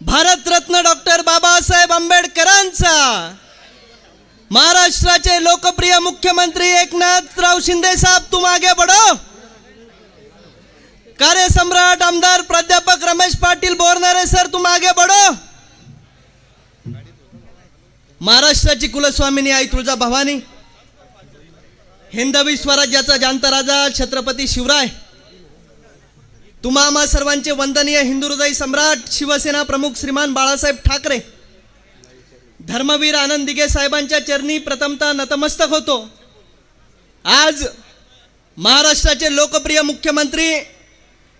Bharat Ratna doctor Babasaheb आंबेडकरांचा महाराष्ट्राचे लोकप्रिय मुख्यमंत्री एकनाथराव शिंदे साहेब तू मागे बढ़ो. कार्यसम्राट आमदार प्राध्यापक रमेश पाटील बोरणारे सर तू आगे बढ़ो. महाराष्ट्राची कुलस्वामिनी आई तुळजा भवानी हिंदवी स्वराज्याचा जांता राजा छत्रपती शिवराय तुम्हा आम्हा सर्वांचे वंदनीय हिंदू हृदय सम्राट शिवसेना प्रमुख श्रीमान बाळासाहेब ठाकरे. धर्मवीर आनंद दिघे साहेबांच्या चरणी प्रथमतः नतमस्तक होतो. आज महाराष्ट्राचे लोकप्रिय मुख्यमंत्री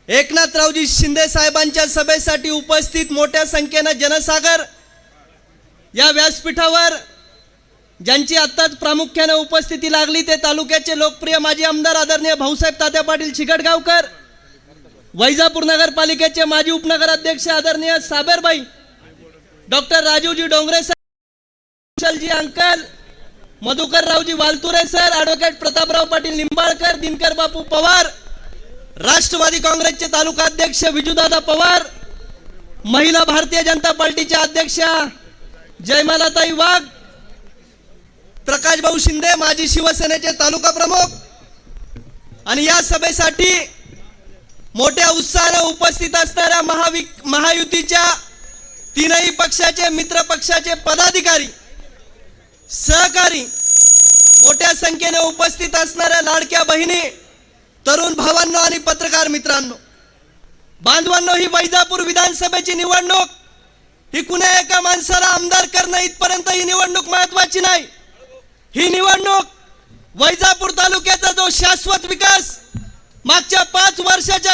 एकनाथरावजी शिंदे साहेबांच्या सभेसाठी उपस्थित मोठ्या संख्येनं जनसागर या व्यासपीठावर ज्यांची आत्ताच प्रामुख्याने उपस्थिती लागली ते तालुक्याचे लोकप्रिय माजी आमदार आदरणीय भाऊसाहेब तात्या पाटील चिकटगावकर वैजापूर नगरपालिकेचे माजी उपनगर अध्यक्ष आदरणीय Saberbai doctor Rajivji Dongre sir Kushalji uncle Madhukarraoji Walture sir advocate Prataprao Patil Nimbalkar Dinkar Bapu Pawar Rashtrawadi काँग्रेसचे तालुका अध्यक्ष विजूदादा पवार महिला भारतीय जनता पार्टीच्या अध्यक्षा जयमालाताई वाघ प्रकाश भाऊ शिंदे माजी शिवसेनेचे तालुका प्रमुख आणि या सभेसाठी मोठ्या उत्साहाने उपस्थित असणाऱ्या महावि महायुतीच्या तीनही पक्षाचे मित्र पक्षाचे पदाधिकारी सहकारी मोठ्या संख्येने उपस्थित असणाऱ्या लाडक्या बहिणी तरुण भावांनो आणि पत्रकार मित्रांनो. बांधवांनो ही वैजापूर विधानसभेची निवडणूक ही कुण्या एका माणसाला आमदार करणं इथपर्यंत ही निवडणूक महत्वाची नाही. ही निवडणूक वैजापूर तालुक्याचा जो शाश्वत विकास मागच्या पाच वर्षाच्या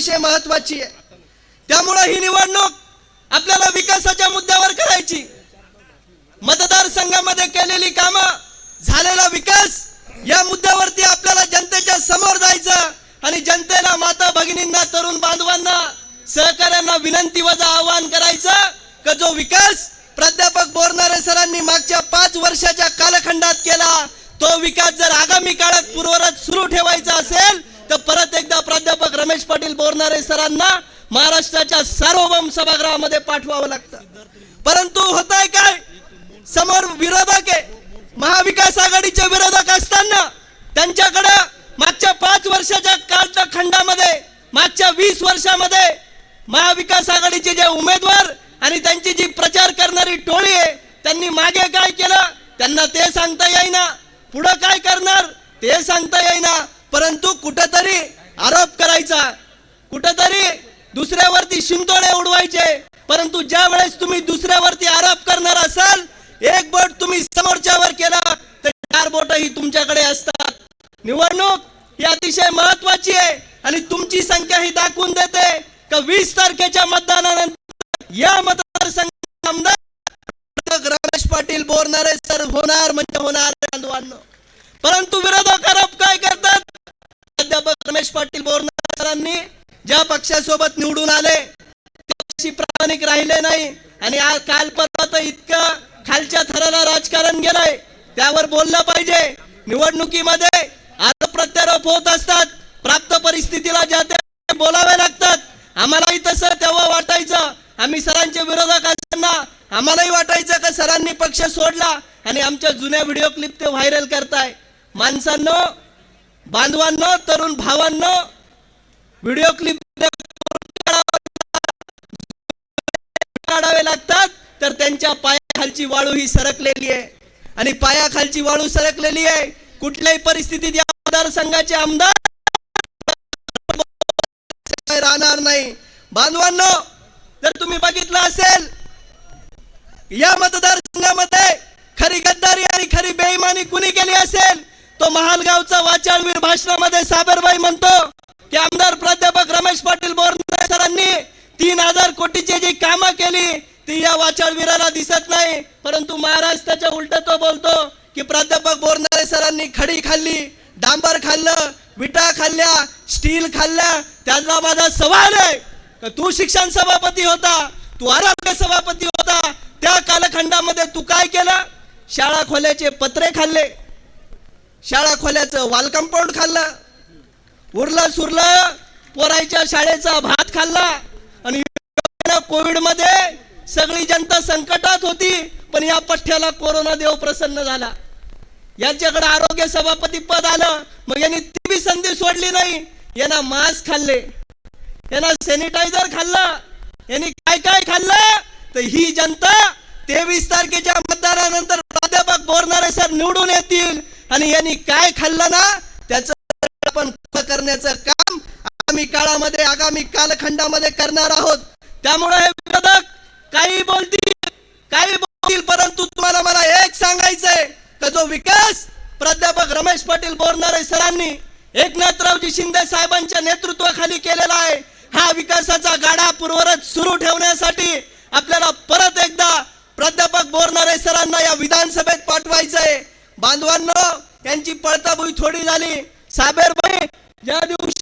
अतिशय महत्वाची आहे. त्यामुळं ही निवडणूक आपल्याला विकासाच्या मुद्द्यावर करायची. मतदारसंघामध्ये केलेली कामं झालेला विकास या मुद्द्यावरती आपल्याला जनतेच्या समोर जायचं आणि जनतेला माता भगिनींना तरुण बांधवांना सहकाऱ्यांना विनंती वजा आवाहन करायचं का जो विकास प्राध्यापक बोरणारे सरांनी मागच्या पाच वर्षाच्या कालखंडात केला तो विकास जर आगामी काळात पूर्वरत सुरू ठेवायचा असेल तर परत पाटील बोरणारे सरांना महाराष्ट्राच्या सार्वभौम सभागृहामध्ये पाठवावं लागतं. परंतु होत आहे काय? समोर विरोधक आहे. महाविकास आघाडीचे विरोधक असताना त्यांच्याकडे मागच्या पाच वर्षाच्या कालच्या खंडामध्ये मागच्या वीस वर्षामध्ये महाविकास आघाडीचे जे उमेदवार आणि त्यांची जी प्रचार करणारी टोळी आहे त्यांनी मागे काय केलं? त्यांना ते सांगता येईना. पुढं काय करणार? ते सांगता येईना. परंतु कुठंतरी आरोप करायचा. कुठंतरी दुसऱ्यावरती शिंतोडे उडवायचे. परंतु ज्या वेळेस तुम्ही दुसऱ्यावरती आरोप करणार असाल एक बोट तुम्ही समोरच्यावर केला तर चार बोट ही तुमच्याकडे असतात. निवडणूक ही अतिशय महत्वाची आहे आणि तुमची संख्या ही दाखवून देते का वीस तारखेच्या मतदानानंतर या मतदारसंघात आमदार रमेश पाटील बोरणारे सर होणार म्हणजे होणार बांधवांनो परंतु विरोधक आरोप काय करतात? प्राध्यापक रमेश पाटील बोलणार सरांनी ज्या पक्षासोबत निवडून आले त्याशी पक्षी प्रामाणिक राहिले नाही. आणि आज काल परवा तर इतकं खालच्या थराला राजकारण गेलंय त्यावर बोललं पाहिजे. निवडणुकीमध्ये आरोप प्रत्यारोप होत असतात प्राप्त परिस्थितीला ज्या त्या बोलावे लागतात. आम्हालाही तसं तेव्हा वाटायचं. आम्ही सरांचे विरोधक असताना आम्हालाही वाटायचं का सरांनी पक्ष सोडला आणि आमच्या जुन्या व्हिडिओ क्लिप ते व्हायरल करताय. माणसांनो बांधवांनो तरुण भावांनो व्हिडिओ क्लिप काढावे लागतात? तर त्यांच्या पायाखालची वाळू ही सरकलेली आहे. आणि पायाखालची वाळू सरकलेली आहे. कुठल्याही परिस्थितीत या मतदारसंघाचे आमदार राहणार नाही. बांधवांनो जर तुम्ही बघितलं असेल या मतदारसंघामध्ये खरी गद्दारी आणि खरी बेईमानी कुणी केली असेल? तो महालगावचा वाचाळवीर भाषणामध्ये साबरबाई म्हणतो की आमदार प्राध्यापक रमेश पाटील बोरदे सरांनी तीन हजार कोटीची जी कामं केली ती या वाचाळवीराला दिसत नाही. परंतु महाराज त्याच्या उलट तो बोलतो की प्राध्यापक बोरनारे सरांनी खडी खाल्ली डांबर खाल्लं विटा खाल्ल्या स्टील खाल्ल्या त्याचा माझा सवाल आहे. का तू शिक्षण सभापती होता तू आरोग्य सभापती होता त्या कालखंडामध्ये तू काय केलं? शाळा खोल्याचे पत्रे खाल्ले शाळा खोल्याचं वाल कंपाऊंड खाल्लं उरला सुरलं पोरायच्या शाळेचा भात खाल्ला आणि कोविडमध्ये सगळी जनता संकटात होती पण या पठ्ठ्याला कोरोना देव प्रसन्न झाला. यांच्याकडे आरोग्य सभापती पद आलं मग यांनी ती बी संधी सोडली नाही. यांना मास्क खाल्ले यांना सॅनिटायझर खाल्लं यांनी काय काय खाल्लं? तर ही जनता तेवीस तारखेच्या मतदानानंतर प्राध्यापक बोरणारे सर निवडून येतील आणि यांनी काय खाल्लं ना? आपण करण्याचं काम आगामी काळामध्ये आगामी कालखंडामध्ये करणार आहोत. त्यामुळे हे विरोधक काही बोलतील काही बोलतील परंतु तुम्हाला मला एक सांगायचंय का जो विकास प्राध्यापक रमेश पाटील बोरणारे सरांनी एकनाथरावजी शिंदे साहेबांच्या नेतृत्वाखाली केलेला आहे हा विकासाचा गाडा पूर्वरच सुरू ठेवण्यासाठी आपल्याला परत एकदा प्राध्यापक बोरणारे सरांना या विधानसभेत पाठवायचंय. बांधवांनो त्यांची पळताबुई थोडी झाली. साबेरबाई ज्या दिवशी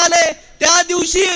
आले त्या दिवशी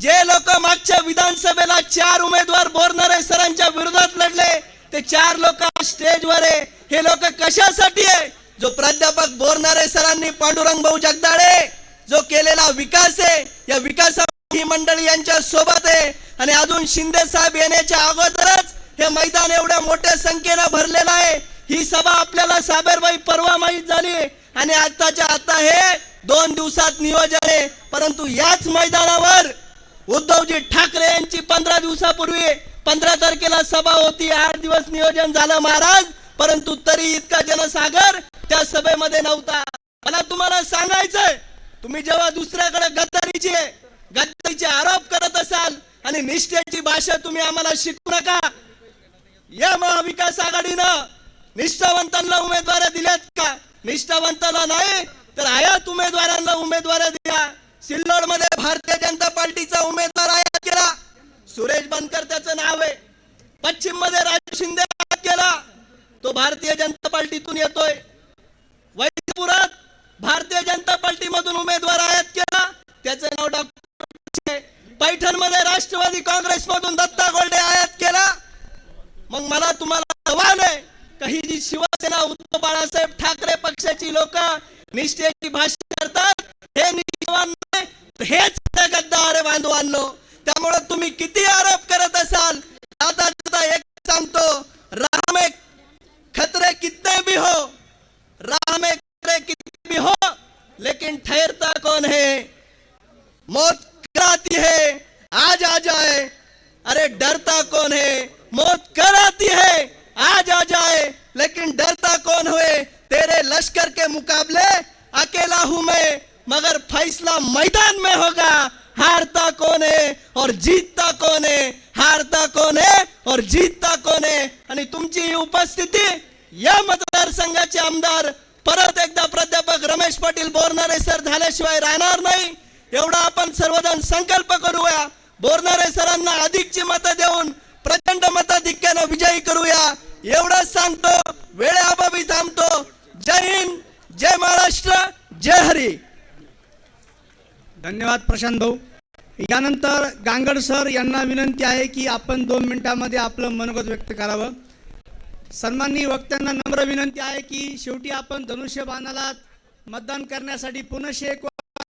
जे लोक मागच्या विधानसभेला चार उमेदवार बोरणारे सरांच्या विरोधात लढले ते चार लोक स्टेजवर आहे. हे लोक कशासाठी आहे? जो प्राध्यापक बोरणारे सरांनी पांडुरंग भाऊ जगदाळे जो केलेला विकास आहे या विकासा ही मंडळी यांच्या सोबत आहे. आणि अजून शिंदे साहेब येण्याच्या अगोदरच हे मैदान एवढ्या मोठ्या संख्येनं भरलेलं आहे. ही सभा आपल्याला साबेरबाई परवा माहीत झाली आणि आताच्या आता हे दोन दिवसात नियोजन आहे. परंतु याच मैदानावर उद्धवजी ठाकरे यांची पंधरा दिवसापूर्वी पंधरा तारखेला सभा होती. आठ दिवस नियोजन झालं महाराज. परंतु तरी इतका जनसागर त्या सभेमध्ये नव्हता. मला तुम्हाला सांगायचंय तुम्ही जेव्हा दुसऱ्याकडे गद्दारीचे गद्दारीचे आरोप करत असाल आणि निष्ठेची भाषा तुम्ही आम्हाला शिकू नका या महाविकास आघाडीनं निष्ठावंतांना उमेदवाऱ्या दिल्यात का? निष्ठावंताला नाही तर आयात उमेदवारांना उमेदवाऱ्या दिल्या. सिल्लोडमध्ये भारतीय जनता पार्टीचा उमेदवार आयात केला. सुरेश बनकर त्याचं नाव आहे. पश्चिममध्ये राज शिंदे आयात केला. तो भारतीय जनता पार्टीतून येतोय. वैद्यपुरात भारतीय जनता पार्टी मधून उमेदवार आयात केला. त्याचं नाव डॉक्टर पैठणमध्ये राष्ट्रवादी काँग्रेस मधून दत्ता गोल्डे आयात केला. मग मला तुम्हाला आव्हान आहे. काही जी शिवसेना उद्धव बाळासाहेब ठाकरे पक्षाची लोक निष्ठेची भाषा करतात हे निष्ठावान हेच गद्दार आहे बांधवांनो. त्यामुळे तुम्ही किती आरोप करत असाल आता आता एक सांगतो राम एक खतरे कितने भी हो राम एक खतरे कितने भी हो लेकिन ठहरता कौन है? मौत कराती है आज आ जाए अरे डरता कौन है? मौत कराती है आज आ जाए लेकिन डरता कौन हुए? तेरे लश्कर के मुकाबले अकेला हूं मैं मगर फैसला मैदान में होगा। हारता कौन है और जीतता कौन है? हारता कौन है और जीतता कौन है? आणि तुमची ही उपस्थिती या मतदारसंघाचे आमदार परत एकदा प्राध्यापक रमेश पाटील बोरणारे सर झाल्याशिवाय राहणार नाही. एवढा आपण सर्वजण संकल्प करूया. बोरणारे सरांना अधिकची मतं देऊन प्रचंड मताधिक्यानं विजयी करूया. एवढंच सांगतो वेळेअभावी थांबतो. जय हिंद जय महाराष्ट्र जय हरी. धन्यवाद प्रशांत भाऊ. यानंतर गांगड सर यांना विनंती आहे की आपण दोन मिनिटांमध्ये आपलं मनोगत व्यक्त करावं. सन्माननीय वक्त्यांना नम्र विनंती आहे की शेवटी आपण धनुष्यबाणाला मतदान करण्यासाठी पुनश्च एक